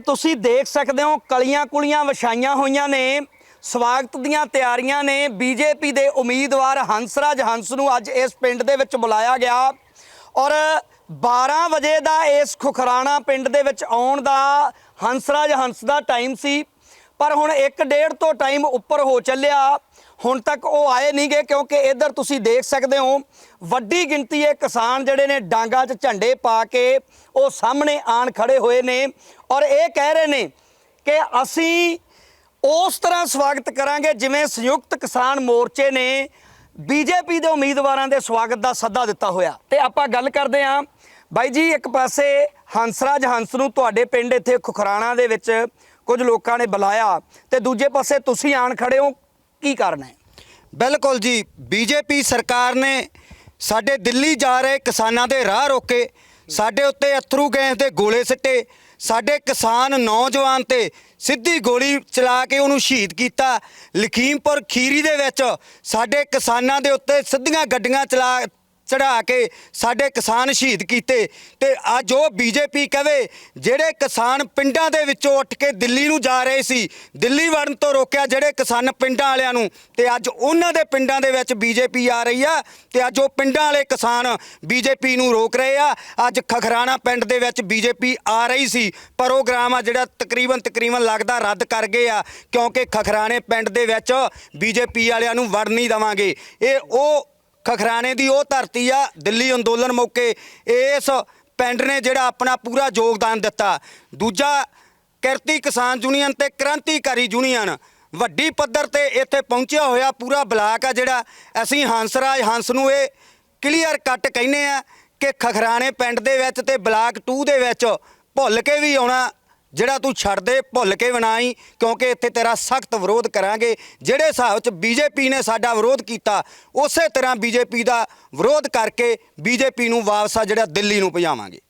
ਇਹ ਤੁਸੀਂ ਦੇਖ ਸਕਦੇ ਹੋ, ਕਲੀਆਂ ਕੁਲੀਆਂ ਵਿਛਾਈਆਂ ਹੋਈਆਂ ਨੇ, ਸਵਾਗਤ ਦੀਆਂ ਤਿਆਰੀਆਂ ਨੇ। ਬੀਜੇਪੀ ਦੇ ਉਮੀਦਵਾਰ ਹੰਸਰਾਜ ਹੰਸ ਨੂੰ ਅੱਜ ਇਸ ਪਿੰਡ ਦੇ ਵਿੱਚ ਬੁਲਾਇਆ ਗਿਆ। ਔਰ 12 ਵਜੇ ਦਾ ਇਸ ਖੁਖਰਾਣਾ ਪਿੰਡ ਦੇ ਵਿੱਚ ਆਉਣ ਦਾ ਹੰਸਰਾਜ ਹੰਸ ਦਾ ਟਾਈਮ ਸੀ। ਪਰ ਹੁਣ 1.5 ਤੋਂ ਟਾਈਮ ਉੱਪਰ ਹੋ ਚੱਲਿਆ। ਹੁਣ ਤੱਕ ਉਹ ਆਏ ਨਹੀਂ ਗਏ ਕਿਉਂਕਿ ਇੱਧਰ ਤੁਸੀਂ ਦੇਖ ਸਕਦੇ ਹੋ, ਵੱਡੀ ਗਿਣਤੀ ਇਹ ਕਿਸਾਨ ਜਿਹੜੇ ਨੇ ਡਾਂਗਾ 'ਚ ਝੰਡੇ ਪਾ ਕੇ ਉਹ ਸਾਹਮਣੇ ਆਣ ਖੜੇ ਹੋਏ ਨੇ ਔਰ ਇਹ ਕਹਿ ਰਹੇ ਨੇ ਕਿ ਅਸੀਂ ਉਸ ਤਰ੍ਹਾਂ ਸਵਾਗਤ ਕਰਾਂਗੇ ਜਿਵੇਂ ਸੰਯੁਕਤ ਕਿਸਾਨ ਮੋਰਚੇ ਨੇ ਬੀਜੇਪੀ ਦੇ ਉਮੀਦਵਾਰਾਂ ਦੇ ਸਵਾਗਤ ਦਾ ਸੱਦਾ ਦਿੱਤਾ ਹੋਇਆ। ਤੇ ਆਪਾਂ ਗੱਲ ਕਰਦੇ ਹਾਂ ਬਾਈ ਜੀ ਇੱਕ ਪਾਸੇ ਹੰਸਰਾਜ ਹੰਸ ਨੂੰ ਤੁਹਾਡੇ ਪਿੰਡ ਇੱਥੇ ਖੁਖਰਾਣਾ ਦੇ ਵਿੱਚ ਕੁਝ ਲੋਕਾਂ ਨੇ ਬੁਲਾਇਆ ਤੇ ਦੂਜੇ ਪਾਸੇ ਤੁਸੀਂ ਆਣ ਖੜੇ ਹੋ, ਕੀ ਕਾਰਨ ਹੈ? ਬਿਲਕੁਲ ਜੀ, ਬੀਜੇਪੀ ਸਰਕਾਰ ਨੇ ਸਾਡੇ ਦਿੱਲੀ ਜਾ ਰਹੇ ਕਿਸਾਨਾਂ ਦੇ ਰਾਹ ਰੋਕੇ, ਸਾਡੇ ਉੱਤੇ ਅਥਰੂ ਗੈਸ ਦੇ ਗੋਲੇ ਸਿੱਟੇ, ਸਾਡੇ ਕਿਸਾਨ ਨੌਜਵਾਨ ਤੇ ਸਿੱਧੀ ਗੋਲੀ ਚਲਾ ਕੇ ਉਹਨੂੰ ਸ਼ਹੀਦ ਕੀਤਾ। ਲਖੀਮਪੁਰ ਖੀਰੀ ਦੇ ਵਿੱਚ ਸਾਡੇ ਕਿਸਾਨਾਂ ਦੇ ਉੱਤੇ ਸਿੱਧੀਆਂ ਗੱਡੀਆਂ ਚਲਾ ਚੜਾ ਕੇ ਸਾਡੇ ਕਿਸਾਨ ਸ਼ਹੀਦ ਕੀਤੇ ਤੇ ਅੱਜ ਉਹ ਬੀਜੇਪੀ ਕਹੇ ਜਿਹੜੇ ਕਿਸਾਨ ਪਿੰਡਾਂ ਦੇ ਵਿੱਚੋਂ ਉੱਠ ਕੇ ਦਿੱਲੀ ਨੂੰ ਜਾ ਰਹੇ ਸੀ, ਦਿੱਲੀ ਵੜਨ ਤੋਂ ਰੋਕਿਆ ਜਿਹੜੇ ਕਿਸਾਨ ਪਿੰਡਾਂ ਵਾਲਿਆਂ ਨੂੰ, ਤੇ ਅੱਜ ਉਹਨਾਂ ਦੇ ਪਿੰਡਾਂ ਦੇ ਵਿੱਚ ਬੀਜੇਪੀ ਆ ਰਹੀ ਆ, ਤੇ ਅੱਜ ਉਹ ਪਿੰਡਾਂ ਵਾਲੇ ਕਿਸਾਨ ਬੀਜੇਪੀ ਨੂੰ ਰੋਕ ਰਹੇ ਆ। ਅੱਜ ਖਖਰਾਣਾ ਪਿੰਡ ਦੇ ਵਿੱਚ ਬੀਜੇਪੀ ਆ ਰਹੀ ਸੀ ਪ੍ਰੋਗਰਾਮ ਆ ਜਿਹੜਾ ਤਕਰੀਬਨ ਤਕਰੀਬਨ ਲੱਗਦਾ ਰੱਦ ਕਰ ਗਏ ਆ, ਕਿਉਂਕਿ ਖਖਰਾਣੇ ਪਿੰਡ ਦੇ ਵਿੱਚ ਬੀਜੇਪੀ ਵਾਲਿਆਂ ਨੂੰ ਵੜ ਨਹੀਂ ਦਵਾਂਗੇ। ਇਹ ਉਹ ਖਖਰਾਣੇ ਦੀ ਉਹ ਧਰਤੀ ਆ, ਦਿੱਲੀ ਅੰਦੋਲਨ ਮੌਕੇ। ਇਸ ਪਿੰਡ ਨੇ ਜਿਹੜਾ ਆਪਣਾ ਪੂਰਾ ਯੋਗਦਾਨ ਦਿੱਤਾ। ਦੂਜਾ, ਕਿਰਤੀ ਕਿਸਾਨ ਯੂਨੀਅਨ ਤੇ ਕ੍ਰਾਂਤੀਕਾਰੀ ਯੂਨੀਅਨ। ਵੱਡੀ ਪੱਧਰ ਤੇ ਇੱਥੇ ਪਹੁੰਚਿਆ ਹੋਇਆ ਪੂਰਾ ਬਲਾਕ ਆ ਜਿਹੜਾ। ਅਸੀਂ ਹੰਸਰਾਜ ਹੰਸ ਨੂੰ ਇਹ ਕਲੀਅਰ ਕੱਟ ਕਹਿੰਦੇ ਆ ਕਿ ਖਖਰਾਣੇ ਪਿੰਡ ਦੇ ਵਿੱਚ ਤੇ ਬਲਾਕ 2 ਦੇ ਵਿੱਚ ਭੁੱਲ ਕੇ ਵੀ ਆਉਣਾ ਜਿਹੜਾ ਤੂੰ ਛੱਡ ਦੇ, ਭੁੱਲ ਕੇ ਬਣਾਈ ਕਿਉਂਕਿ ਇੱਥੇ ਤੇਰਾ ਸਖਤ ਵਿਰੋਧ ਕਰਾਂਗੇ। ਜਿਹੜੇ ਹਿਸਾਬ 'ਚ ਬੀਜੇਪੀ ਨੇ ਸਾਡਾ ਵਿਰੋਧ ਕੀਤਾ, ਉਸੇ ਤਰ੍ਹਾਂ ਬੀਜੇਪੀ ਦਾ ਵਿਰੋਧ ਕਰਕੇ ਬੀਜੇਪੀ ਨੂੰ ਵਾਪਸ ਆ ਜਿਹੜਾ ਦਿੱਲੀ ਨੂੰ ਭਜਾਵਾਂਗੇ।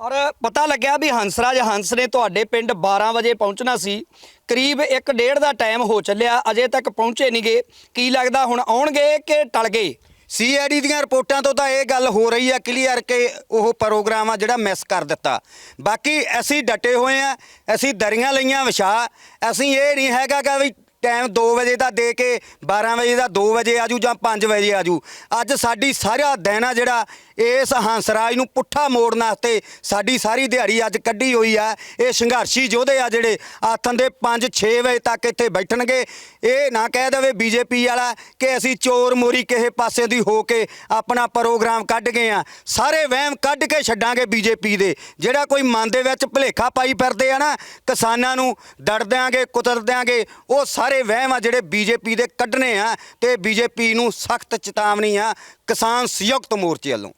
ਔਰ ਪਤਾ ਲੱਗਿਆ ਵੀ ਹੰਸਰਾਜ ਹੰਸ ਨੇ ਤੁਹਾਡੇ ਪਿੰਡ 12 ਵਜੇ ਪਹੁੰਚਣਾ ਸੀ। ਕਰੀਬ 1:30 ਦਾ ਟਾਈਮ ਹੋ ਚੱਲਿਆ, ਅਜੇ ਤੱਕ ਪਹੁੰਚੇ ਨਹੀਂਗੇ ਕੀ ਲੱਗਦਾ ਹੁਣ ਆਉਣਗੇ ਕਿ ਟਲ ਗਏ ਸੀਆਈਡੀ ਦੀਆਂ ਰਿਪੋਰਟਾਂ ਤੋਂ ਤਾਂ ਇਹ ਗੱਲ ਹੋ ਰਹੀ ਆ ਕਲੀਅਰ ਕਿ ਉਹ ਪ੍ਰੋਗਰਾਮ ਆ ਜਿਹੜਾ ਮਿਸ ਕਰ ਦਿੱਤਾ। ਬਾਕੀ ਅਸੀਂ ਡਟੇ ਹੋਏ ਆ, ਅਸੀਂ ਦਰੀਆਂ ਲਈਆਂ ਵਿਛਾ, ਅਸੀਂ ਇਹ ਨਹੀਂ ਹੈਗਾ ਕਿ ਵੀ ਟਾਈਮ 2 ਵਜੇ ਦਾ ਦੇ ਕੇ 12 ਵਜੇ ਦਾ 2 ਵਜੇ ਆਜੂ ਜਾਂ 5 ਵਜੇ ਆਜੂ। ਅੱਜ ਸਾਡੀ ਸਾਰਾ ਦਿਨ ਆ ਜਿਹੜਾ ਇਸ ਹੰਸਰਾਜ ਨੂੰ ਪੁੱਠਾ ਮੋੜਨ ਵਾਸਤੇ ਸਾਡੀ ਸਾਰੀ ਦਿਹਾੜੀ ਅੱਜ ਕੱਢੀ ਹੋਈ ਆ। ਇਹ ਸੰਘਰਸ਼ੀ ਯੋਧੇ ਆ ਜਿਹੜੇ ਆਥਨ ਦੇ 5-6 ਵਜੇ ਤੱਕ ਇੱਥੇ ਬੈਠਣਗੇ। ਇਹ ਨਾ ਕਹਿ ਦੇਵੇ ਬੀਜੇਪੀ ਵਾਲਾ ਕਿ ਅਸੀਂ ਚੋਰ ਮੋਰੀ ਕਿਸੇ ਪਾਸੇ ਦੀ ਹੋ ਕੇ ਆਪਣਾ ਪ੍ਰੋਗਰਾਮ ਕੱਢ ਗਏ ਆ। ਸਾਰੇ ਵਹਿਮ ਕੱਢ ਕੇ ਛੱਡਾਂਗੇ ਬੀਜੇਪੀ ਦੇ। ਜਿਹੜਾ ਕੋਈ ਮਨ ਦੇ ਵਿੱਚ ਭਲੇਖਾ ਪਾਈ ਫਿਰਦੇ ਆ ਨਾ, ਕਿਸਾਨਾਂ ਨੂੰ ਦੜ ਦਿਆਂਗੇ, ਕੁਤਰ ਦਿਆਂਗੇ, ਉਹ ਸਾਰੇ ਵਹਿਮ ਆ ਜਿਹੜੇ ਬੀਜੇਪੀ ਦੇ ਕੱਢਣੇ ਆ ਤੇ ਬੀਜੇਪੀ ਨੂੰ ਸਖਤ ਚੇਤਾਵਨੀ ਆ ਕਿਸਾਨ ਸੰਯੁਕਤ ਮੋਰਚੇ ਵੱਲੋਂ।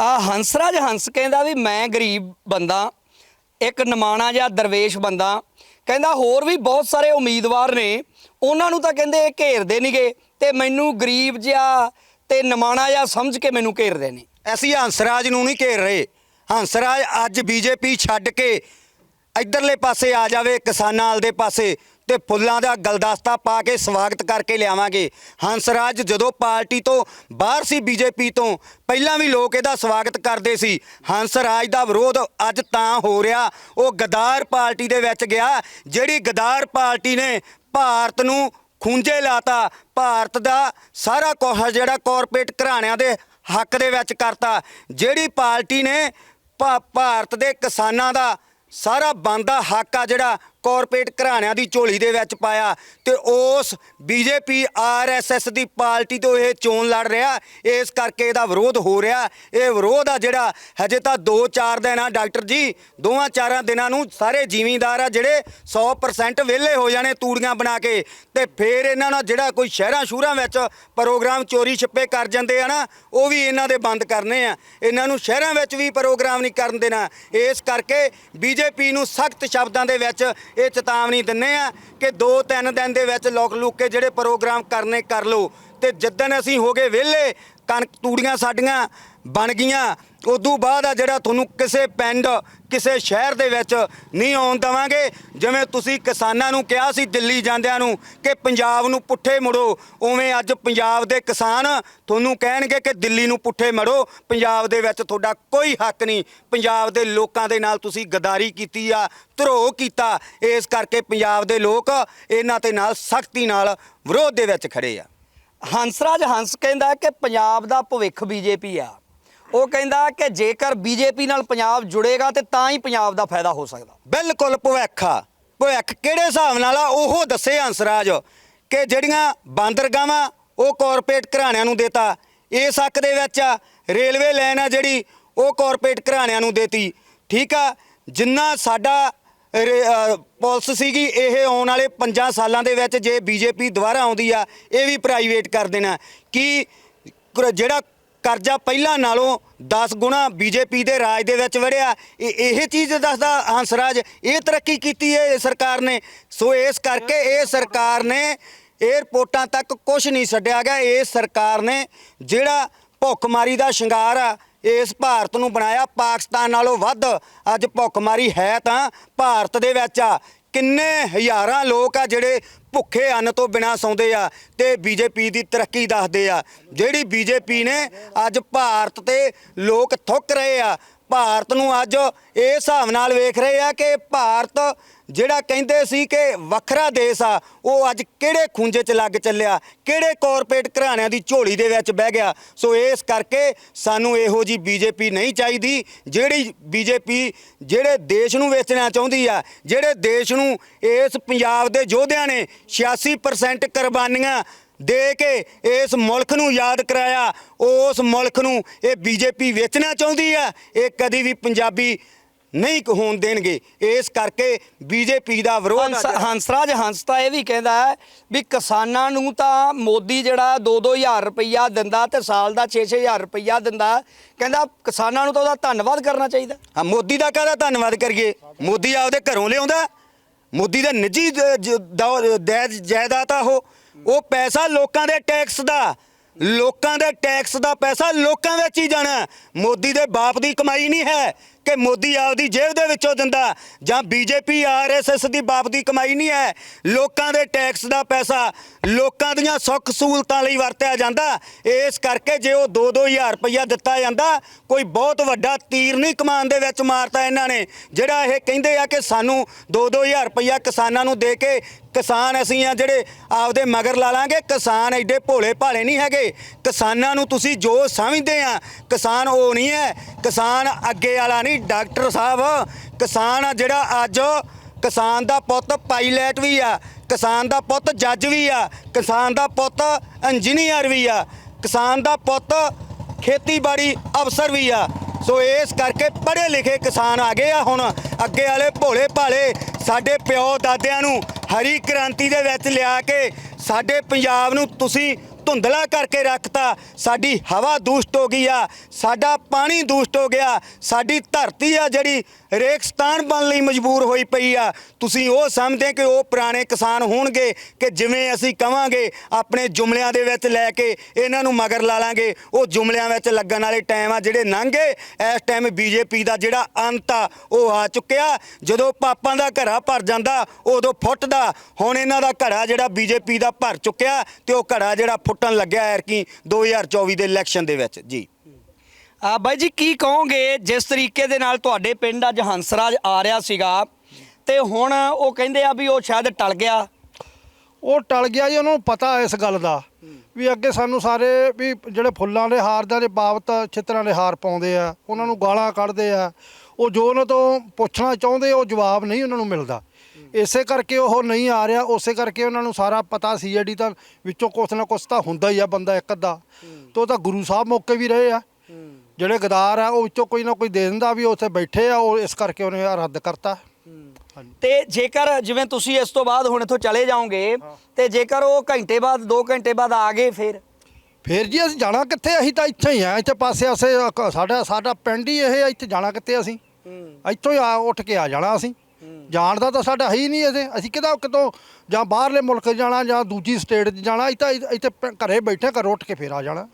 ਆ ਹੰਸਰਾਜ ਹੰਸ ਕਹਿੰਦਾ ਵੀ ਮੈਂ ਗਰੀਬ ਬੰਦਾ, ਇੱਕ ਨਿਮਾਣਾ ਜਿਹਾ ਦਰਵੇਸ਼ ਬੰਦਾ, ਕਹਿੰਦਾ ਹੋਰ ਵੀ ਬਹੁਤ ਸਾਰੇ ਉਮੀਦਵਾਰ ਨੇ, ਉਹਨਾਂ ਨੂੰ ਤਾਂ ਕਹਿੰਦੇ ਇਹ ਘੇਰਦੇ ਨਹੀਂਗੇ ਤੇ ਮੈਨੂੰ ਗਰੀਬ ਜਿਹਾ ਤੇ ਨਿਮਾਣਾ ਜਿਹਾ ਸਮਝ ਕੇ ਮੈਨੂੰ ਘੇਰਦੇ ਨੇ। ਅਸੀਂ ਹੰਸਰਾਜ ਨੂੰ ਨਹੀਂ ਘੇਰ ਰਹੇ। ਹੰਸਰਾਜ ਅੱਜ ਬੀਜੇਪੀ ਛੱਡ ਕੇ ਇਧਰਲੇ ਪਾਸੇ ਆ ਜਾਵੇ, ਕਿਸਾਨਾਂ ਵਾਲ ਦੇ ਪਾਸੇ ਤੇ ਫੁੱਲਾਂ ਦਾ ਗਲਦਸਤਾ ਪਾ ਕੇ ਸਵਾਗਤ ਕਰਕੇ ਲਿਆਵਾਂਗੇ। ਹੰਸਰਾਜ ਜਦੋਂ ਪਾਰਟੀ ਤੋਂ ਬਾਹਰ ਸੀ ਬੀਜੇਪੀ ਤੋਂ, ਪਹਿਲਾਂ ਵੀ ਲੋਕ ਇਹਦਾ ਸਵਾਗਤ ਕਰਦੇ ਸੀ। ਹੰਸਰਾਜ ਦਾ ਵਿਰੋਧ ਅੱਜ ਤਾਂ ਹੋ ਰਿਹਾ। ਉਹ ਗਦਾਰ ਪਾਰਟੀ ਦੇ ਵਿੱਚ ਗਿਆ, ਜਿਹੜੀ ਗਦਾਰ ਪਾਰਟੀ ਨੇ ਭਾਰਤ ਨੂੰ ਖੂੰਜੇ ਲਾਤਾ। ਭਾਰਤ ਦਾ ਸਾਰਾ ਕੁਝ ਜਿਹੜਾ ਕਾਰਪੋਰੇਟ ਘਰਾਣਿਆਂ ਦੇ ਹੱਕ ਦੇ ਵਿੱਚ ਕਰਤਾ। ਜਿਹੜੀ ਪਾਰਟੀ ਨੇ ਭਾ- ਭਾਰਤ ਦੇ ਕਿਸਾਨਾਂ ਦਾ ਸਾਰਾ ਬੰਦਾ ਹੱਕ ਆ ਜਿਹੜਾ ਕਾਰਪੋਰੇਟ ਘਰਾਣਿਆਂ ਦੀ ਝੋਲੀ ਦੇ ਵਿੱਚ ਪਾਇਆ ਤੇ ਉਸ ਬੀਜੇਪੀ, ਆਰਐਸਐਸ ਦੀ ਪਾਰਟੀ ਤੋਂ ਇਹ ਚੋਣ ਲੜ ਰਿਹਾ। ਇਸ ਕਰਕੇ ਇਹਦਾ ਵਿਰੋਧ ਹੋ ਰਿਹਾ। ਇਹ ਵਿਰੋਧ ਆ ਜਿਹੜਾ ਹਜੇ ਤਾਂ 2-4 ਦਿਨ ਆ ਡਾਕਟਰ ਜੀ। ਦੋਵਾਂ ਚਾਰਾਂ ਦਿਨਾਂ ਨੂੰ ਸਾਰੇ ਜ਼ਿਮੀਂਦਾਰ ਆ ਜਿਹੜੇ 100% ਵਿਹਲੇ ਹੋ ਜਾਣੇ ਤੂੜੀਆਂ ਬਣਾ ਕੇ। ਤੇ ਫੇਰ ਇਹਨਾਂ ਨਾਲ ਜਿਹੜਾ ਕੋਈ ਸ਼ਹਿਰਾਂ ਸ਼ੂਰਾਂ ਵਿੱਚ ਪ੍ਰੋਗਰਾਮ ਚੋਰੀ ਛਿਪੇ ਕਰ ਜਾਂਦੇ ਆ ਨਾ, ਉਹ ਵੀ ਇਹਨਾਂ ਦੇ ਬੰਦ ਕਰਨੇ ਆ। ਇਹਨਾਂ ਨੂੰ ਸ਼ਹਿਰਾਂ ਵਿੱਚ ਵੀ ਪ੍ਰੋਗਰਾਮ ਨਹੀਂ ਕਰਨ ਦੇਣਾ। ਇਸ ਕਰਕੇ ਬੀਜੇਪੀ ਨੂੰ ਸਖਤ ਸ਼ਬਦਾਂ ਦੇ ਵਿੱਚ ਇਹ ਚੇਤਾਵਨੀ ਦਿੰਨੇ ਆ ਕਿ 2-3 ਦਿਨ ਦੇ ਵਿੱਚ ਲੋਕ ਲੁੱਕ ਕੇ ਜਿਹੜੇ ਪ੍ਰੋਗਰਾਮ ਕਰਨੇ ਕਰ ਲਓ। ਤੇ ਜਿੱਦਣ ਅਸੀਂ ਹੋ ਗਏ ਵਿਹਲੇ, ਕਣਕ ਤੂੜੀਆਂ ਸਾਡੀਆਂ ਬਣ ਗਈਆਂ। ਉਦੋਂ ਬਾਅਦ ਆ ਜਿਹੜਾ ਤੁਹਾਨੂੰ ਕਿਸੇ ਪਿੰਡ, ਕਿਸੇ ਸ਼ਹਿਰ ਦੇ ਵਿੱਚ ਨਹੀਂ ਆਉਣ ਦਵਾਂਗੇ, ਜਿਵੇਂ ਤੁਸੀਂ ਕਿਸਾਨਾਂ ਨੂੰ ਕਿਹਾ ਸੀ ਦਿੱਲੀ ਜਾਂਦਿਆਂ ਨੂੰ ਕਿ ਪੰਜਾਬ ਨੂੰ ਪੁੱਠੇ ਮੁੜੋ। ਉਵੇਂ ਅੱਜ ਪੰਜਾਬ ਦੇ ਕਿਸਾਨ ਤੁਹਾਨੂੰ ਕਹਿਣਗੇ ਕਿ ਦਿੱਲੀ ਨੂੰ ਪੁੱਠੇ ਮੜੋ। ਪੰਜਾਬ ਦੇ ਵਿੱਚ ਤੁਹਾਡਾ ਕੋਈ ਹੱਕ ਨਹੀਂ। ਪੰਜਾਬ ਦੇ ਲੋਕਾਂ ਦੇ ਨਾਲ ਤੁਸੀਂ ਗਦਾਰੀ ਕੀਤੀ ਆ, ਧਰੋਹ ਕੀਤਾ। ਇਸ ਕਰਕੇ ਪੰਜਾਬ ਦੇ ਲੋਕ ਇਹਨਾਂ ਤੇ ਨਾਲ ਸਖਤੀ ਨਾਲ ਵਿਰੋਧ ਦੇ ਵਿੱਚ ਖੜੇ ਆ। ਹੰਸਰਾਜ ਹੰਸ ਕਹਿੰਦਾ ਕਿ ਪੰਜਾਬ ਦਾ ਭਵਿੱਖ ਬੀਜੇਪੀ ਆ। ਉਹ ਕਹਿੰਦਾ ਕਿ ਜੇਕਰ ਬੀਜੇਪੀ ਨਾਲ ਪੰਜਾਬ ਜੁੜੇਗਾ ਤੇ ਤਾਂ ਹੀ ਪੰਜਾਬ ਦਾ ਫਾਇਦਾ ਹੋ ਸਕਦਾ। ਬਿਲਕੁਲ ਭਵਿੱਖ ਆ। ਭਵਿੱਖ ਕਿਹੜੇ ਹਿਸਾਬ ਨਾਲ ਆ? ਉਹ ਦੱਸੇ ਹੰਸਰਾਜ ਕਿ ਜਿਹੜੀਆਂ ਬਾਂਦਰਗਾਵਾਂ ਉਹ ਕਾਰਪੋਰੇਟ ਘਰਾਣਿਆਂ ਨੂੰ ਦੇਤਾ। ਇਸ ਹੱਕ ਦੇ ਵਿੱਚ ਆ ਰੇਲਵੇ ਲਾਈਨ ਆ ਜਿਹੜੀ, ਉਹ ਕਾਰਪੋਰੇਟ ਘਰਾਣਿਆਂ ਨੂੰ ਦੇਤੀ। ਠੀਕ ਆ? ਜਿੰਨਾ ਸਾਡਾ ਰੇ- ਸੀਗੀ, ਇਹ ਆਉਣ ਵਾਲੇ 5 ਸਾਲਾਂ ਦੇ ਵਿੱਚ ਜੇ ਬੀਜੇਪੀ ਦੁਬਾਰਾ ਆਉਂਦੀ ਆ, ਇਹ ਵੀ ਪ੍ਰਾਈਵੇਟ ਕਰ ਦੇਣਾ। ਕਿ, ਜਿਹੜਾ ਕਰਜ਼ਾ ਪਹਿਲਾਂ ਨਾਲੋਂ 10 ਗੁਣਾ ਬੀਜੇਪੀ ਦੇ ਰਾਜ ਦੇ ਵਿੱਚ ਵੜਿਆ। ਇਹ ਇਹ ਚੀਜ਼ ਦੱਸਦਾ ਹੰਸਰਾਜ, ਇਹ ਤਰੱਕੀ ਕੀਤੀ ਹੈ ਇਹ ਸਰਕਾਰ ਨੇ। ਸੋ ਇਸ ਕਰਕੇ ਇਹ ਸਰਕਾਰ ਨੇ ਏਅਰਪੋਰਟਾਂ ਤੱਕ ਕੁਝ ਨਹੀਂ ਛੱਡਿਆ ਗਿਆ। ਇਹ ਸਰਕਾਰ ਨੇ ਜਿਹੜਾ ਭੁੱਖਮਾਰੀ ਦਾ ਸ਼ਿੰਗਾਰ ਆ, ਇਸ ਭਾਰਤ ਨੂੰ ਬਣਾਇਆ। ਪਾਕਿਸਤਾਨ ਨਾਲੋਂ ਵੱਧ ਅੱਜ ਭੁੱਖਮਾਰੀ ਹੈ ਤਾਂ ਭਾਰਤ ਦੇ ਵਿੱਚ ਆ। ਕਿੰਨੇ ਹਜ਼ਾਰਾਂ ਲੋਕ ਆ ਜਿਹੜੇ ਭੁੱਖੇ ਅੰਨ ਤੋਂ ਬਿਨਾ ਸੌਂਦੇ ਆ ਤੇ ਬੀਜੇਪੀ ਦੀ ਤਰੱਕੀ ਦੱਸਦੇ ਆ। ਜਿਹੜੀ ਬੀਜੇਪੀ ਨੇ ਅੱਜ ਭਾਰਤ ਤੇ ਲੋਕ ਥੁੱਕ ਰਹੇ ਆ ਭਾਰਤ ਨੂੰ ਅੱਜ ਇਹ ਹਿਸਾਬ ਨਾਲ ਵੇਖ ਰਹੇ ਆ ਕਿ ਭਾਰਤ ਜਿਹੜਾ ਕਹਿੰਦੇ ਸੀ ਕਿ ਵੱਖਰਾ ਦੇਸ਼ ਆ, ਉਹ ਅੱਜ ਕਿਹੜੇ ਖੁੰਝੇ 'ਚ ਲੱਗ ਚੱਲਿਆ, ਕਿਹੜੇ ਕਾਰਪੋਰੇਟ ਘਰਾਣਿਆਂ ਦੀ ਝੋਲੀ ਦੇ ਵਿੱਚ ਬਹਿ ਗਿਆ। ਸੋ ਇਸ ਕਰਕੇ ਸਾਨੂੰ ਇਹੋ ਜੀ ਬੀਜੇਪੀ ਨਹੀਂ ਚਾਹੀਦੀ, ਜਿਹੜੀ ਬੀਜੇਪੀ ਜਿਹੜੇ ਦੇਸ਼ ਨੂੰ ਵੇਚਣਾ ਚਾਹੁੰਦੀ ਆ, ਜਿਹੜੇ ਦੇਸ਼ ਨੂੰ ਇਸ ਪੰਜਾਬ ਦੇ ਯੋਧਿਆਂ ਨੇ 86% ਕੁਰਬਾਨੀਆਂ ਦੇ ਕੇ ਇਸ ਮੁਲਕ ਨੂੰ ਯਾਦ ਕਰਾਇਆ ਉਸ ਮੁਲਕ ਨੂੰ ਇਹ ਬੀਜੇਪੀ ਵੇਚਣਾ ਚਾਹੁੰਦੀ ਆ ਇਹ ਕਦੀ ਵੀ ਪੰਜਾਬੀ ਨਹੀਂ ਹੋਣ ਦੇਣਗੇ। ਇਸ ਕਰਕੇ ਬੀਜੇਪੀ ਦਾ ਵਿਰੋਧ ਹੰਸਰਾਜ ਹੰਸ ਤਾਂ ਇਹ ਵੀ ਕਹਿੰਦਾ ਵੀ ਕਿਸਾਨਾਂ ਨੂੰ ਤਾਂ ਮੋਦੀ ਜਿਹੜਾ 2-2000 ਰੁਪਈਆ ਦਿੰਦਾ ਤੇ ਸਾਲ ਦਾ 6-6000 ਰੁਪਈਆ ਦਿੰਦਾ। ਕਹਿੰਦਾ ਕਿਸਾਨਾਂ ਨੂੰ ਤਾਂ ਉਹਦਾ ਧੰਨਵਾਦ ਕਰਨਾ ਚਾਹੀਦਾ। ਹਾਂ ਮੋਦੀ ਦਾ ਕਾਹਦਾ ਧੰਨਵਾਦ ਕਰੀਏ? ਮੋਦੀ ਆਪਦੇ ਘਰੋਂ ਲਿਆਉਂਦਾ ਮੋਦੀ ਦਾ ਨਿੱਜੀ ਜਾਇਦਾਦ ਆ ਉਹ। ਉਹ ਪੈਸਾ ਲੋਕਾਂ ਦੇ ਟੈਕਸ ਦਾ। ਲੋਕਾਂ ਦੇ ਟੈਕਸ ਦਾ ਪੈਸਾ ਲੋਕਾਂ ਵਿੱਚ ਹੀ ਜਾਣਾ। ਮੋਦੀ ਦੇ ਬਾਪ ਦੀ ਕਮਾਈ ਨਹੀਂ ਹੈ। ਕਿ ਮੋਦੀ ਆਪਦੀ ਜੇਬ ਦੇ ਵਿੱਚੋਂ ਦਿੰਦਾ। ਜਾਂ ਬੀਜੇਪੀ ਆਰਐਸਐਸ ਦੀ ਬਾਪ ਦੀ ਕਮਾਈ ਨਹੀਂ ਹੈ। ਲੋਕਾਂ ਦੇ ਟੈਕਸ ਦਾ ਪੈਸਾ, ਲੋਕਾਂ ਦੀਆਂ ਸੁੱਖ ਸਹੂਲਤਾਂ ਲਈ ਵਰਤਿਆ ਜਾਂਦਾ। ਇਸ ਕਰਕੇ ਜੇ ਉਹ 2-2000 ਰੁਪਈਆ ਦਿੱਤਾ ਜਾਂਦਾ, ਕੋਈ ਬਹੁਤ ਵੱਡਾ ਤੀਰ ਨਹੀਂ ਕਮਾਨ ਦੇ ਵਿੱਚ ਮਾਰਤਾ ਇਹਨਾਂ ਨੇ। ਜਿਹੜਾ ਇਹ ਕਹਿੰਦੇ ਆ ਕਿ ਸਾਨੂੰ 2-2000 ਰੁਪਈਆ ਕਿਸਾਨਾਂ ਨੂੰ ਦੇ ਕੇ ਕਿਸਾਨ ਅਸੀਂ ਆ ਜਿਹੜੇ ਆਪਦੇ ਮਗਰ ਲਾ ਲਾਂਗੇ, ਕਿਸਾਨ ਐਡੇ ਭੋਲੇ ਭਾਲੇ ਨਹੀਂ ਹੈਗੇ। ਕਿਸਾਨਾਂ ਨੂੰ ਤੁਸੀਂ ਜੋ ਸਮਝਦੇ ਆ, ਕਿਸਾਨ ਉਹ ਨਹੀਂ ਹੈ। ਕਿਸਾਨ ਅੱਗੇ ਵਾਲਾ ਨਹੀਂ ਡਾਕਟਰ ਸਾਹਿਬ, ਕਿਸਾਨ ਆ ਜਿਹੜਾ ਅੱਜ, ਕਿਸਾਨ ਦਾ ਪੁੱਤ ਪਾਇਲਟ ਵੀ ਆ, ਕਿਸਾਨ ਦਾ ਪੁੱਤ ਜੱਜ ਵੀ ਆ, ਕਿਸਾਨ ਦਾ ਪੁੱਤ ਇੰਜੀਨੀਅਰ ਵੀ ਆ, ਕਿਸਾਨ ਦਾ ਪੁੱਤ ਖੇਤੀਬਾੜੀ ਅਫਸਰ ਵੀ ਆ। ਸੋ ਇਸ ਕਰਕੇ ਪੜ੍ਹੇ ਲਿਖੇ ਕਿਸਾਨ ਆ ਗਏ ਆ ਹੁਣ, ਅੱਗੇ ਵਾਲੇ ਭੋਲੇ ਭਾਲੇ ਸਾਡੇ ਪਿਓ ਦਾਦਿਆਂ ਨੂੰ ਹਰੀ ਕ੍ਰਾਂਤੀ ਦੇ ਵਿੱਚ ਲਿਆ ਕੇ ਸਾਡੇ ਪੰਜਾਬ ਨੂੰ ਤੁਸੀਂ ਧੁੰਦਲਾ ਕਰਕੇ ਰੱਖਤਾ। ਸਾਡੀ ਹਵਾ ਦੂਸ਼ਟ ਹੋ ਗਈ ਆ, ਸਾਡਾ ਪਾਣੀ ਦੂਸਟ ਹੋ ਗਿਆ, ਸਾਡੀ ਧਰਤੀ ਆ ਜਿਹੜੀ ਰੇਗਿਸਤਾਨ ਬਣ ਲਈ ਮਜਬੂਰ ਹੋਈ ਪਈ ਆ। ਤੁਸੀਂ ਉਹ ਸਮਝਦੇ ਕਿ ਉਹ ਪੁਰਾਣੇ ਕਿਸਾਨ ਹੋਣਗੇ ਕਿ ਜਿਵੇਂ ਅਸੀਂ ਕਵਾਂਗੇ, ਆਪਣੇ ਜੁਮਲਿਆਂ ਦੇ ਵਿੱਚ ਲੈ ਕੇ ਇਹਨਾਂ ਨੂੰ ਮਗਰ ਲਾ ਲਾਂਗੇ। ਉਹ ਜੁਮਲਿਆਂ ਵਿੱਚ ਲੱਗਣ ਵਾਲੇ ਟਾਈਮ ਆ ਜਿਹੜੇ ਲੰਘੇ ਇਸ ਟਾਈਮ ਬੀਜੇਪੀ ਦਾ ਜਿਹੜਾ ਅੰਤ ਆ, ਉਹ ਆ ਚੁੱਕਿਆ। ਜਦੋਂ ਪਾਪਾਂ ਦਾ ਘੜਾ ਭਰ ਜਾਂਦਾ, ਉਦੋਂ ਫੁੱਟਦਾ ਹੁਣ ਇਹਨਾਂ ਦਾ ਘੜਾ ਜਿਹੜਾ ਬੀਜੇਪੀ ਦਾ ਭਰ ਚੁੱਕਿਆ ਤੇ ਉਹ ਘੜਾ ਜਿਹੜਾ ਫੁੱਟਣ ਲੱਗਿਆ ਐਰਕੀ 2024 ਦੇ ਇਲੈਕਸ਼ਨ ਦੇ ਵਿੱਚ। ਜੀ। ਆ ਬਾਈ ਜੀ ਕੀ ਕਹੋਗੇ ਜਿਸ ਤਰੀਕੇ ਦੇ ਨਾਲ ਤੁਹਾਡੇ ਪਿੰਡ ਅੱਜ ਹੰਸਰਾਜ ਆ ਰਿਹਾ ਸੀਗਾ? ਤੇ ਹੁਣ ਉਹ ਕਹਿੰਦੇ ਆ ਵੀ ਉਹ ਸ਼ਾਇਦ ਟਲ ਗਿਆ। ਉਹ ਟਲ ਗਿਆ ਜੀ ਉਹਨਾਂ ਨੂੰ ਪਤਾ ਇਸ ਗੱਲ ਦਾ ਵੀ ਅੱਗੇ ਸਾਨੂੰ ਸਾਰੇ ਵੀ ਜਿਹੜੇ ਫੁੱਲਾਂ ਦੇ ਹਾਰ ਦਾ ਬਾਬਤ ਛਿੱਤਰਾਂ ਦੇ ਹਾਰ ਪਾਉਂਦੇ ਆ ਉਹਨਾਂ ਨੂੰ ਗਾਲਾਂ ਕੱਢਦੇ ਆ। ਉਹ ਜੋ ਉਹਨਾਂ ਤੋਂ ਪੁੱਛਣਾ ਚਾਹੁੰਦੇ ਉਹ ਜਵਾਬ ਨਹੀਂ ਉਹਨਾਂ ਨੂੰ ਮਿਲਦਾ। ਇਸੇ ਕਰਕੇ ਉਹ ਨਹੀਂ ਆ ਰਿਹਾ ਉਸੇ ਕਰਕੇ ਉਹਨਾਂ ਨੂੰ ਸਾਰਾ ਪਤਾ ਸੀ ਜਿਹੜੀ ਤਾਂ ਵਿੱਚੋਂ ਕੁਛ ਨਾ ਕੁਛ ਤਾਂ ਹੁੰਦਾ ਹੀ ਆ ਬੰਦਾ ਇੱਕ ਅੱਧਾ। ਤੇ ਉਹ ਤਾਂ ਗੁਰੂ ਸਾਹਿਬ ਮੌਕੇ ਵੀ ਰਹੇ ਆ। ਜਿਹੜੇ ਗਦਾਰ ਆ ਉਹ ਵਿੱਚੋਂ ਕੋਈ ਨਾ ਕੋਈ ਦੇ ਦਿੰਦਾ ਵੀ ਉੱਥੇ ਬੈਠੇ ਆ ਉਹ ਇਸ ਕਰਕੇ ਉਹਨੇ ਆਹ ਰੱਦ ਕਰਤਾ। ਤੇ ਜੇਕਰ ਜਿਵੇਂ ਤੁਸੀਂ ਇਸ ਤੋਂ ਬਾਅਦ ਹੁਣ ਇੱਥੋਂ ਚਲੇ ਜਾਓਗੇ ਤੇ ਜੇਕਰ ਉਹ ਘੰਟੇ ਬਾਅਦ 2 ਘੰਟੇ ਬਾਅਦ ਆ ਗਏ ਫਿਰ? ਫੇਰ ਜੀ ਅਸੀਂ ਜਾਣਾ ਕਿੱਥੇ? ਅਸੀਂ ਤਾਂ ਇੱਥੇ ਹੀ ਆ ਇੱਥੇ ਪਾਸੇ ਆਸੇ ਸਾਡਾ ਸਾਡਾ ਪਿੰਡ ਹੀ ਇਹ ਆ, ਇੱਥੇ ਜਾਣਾ ਕਿੱਥੇ ਅਸੀਂ? ਇੱਥੋਂ ਹੀ ਆ ਉੱਠ ਕੇ ਆ ਜਾਣਾ ਅਸੀਂ। ਜਾਣ ਦਾ ਤਾਂ ਸਾਡਾ ਹੈ ਹੀ ਨਹੀਂ ਇਹਦੇ ਅਸੀਂ ਕਿਦਾ ਕਿਤੋਂ ਜਾਂ ਬਾਹਰਲੇ ਮੁਲਕ ਜਾਣਾ ਜਾਂ ਦੂਜੀ ਸਟੇਟ 'ਚ ਜਾਣਾ ਇੱਥੇ ਇੱਥੇ ਘਰੇ ਬੈਠੇ ਘਰ ਉੱਠ ਕੇ ਫੇਰ ਆ ਜਾਣਾ।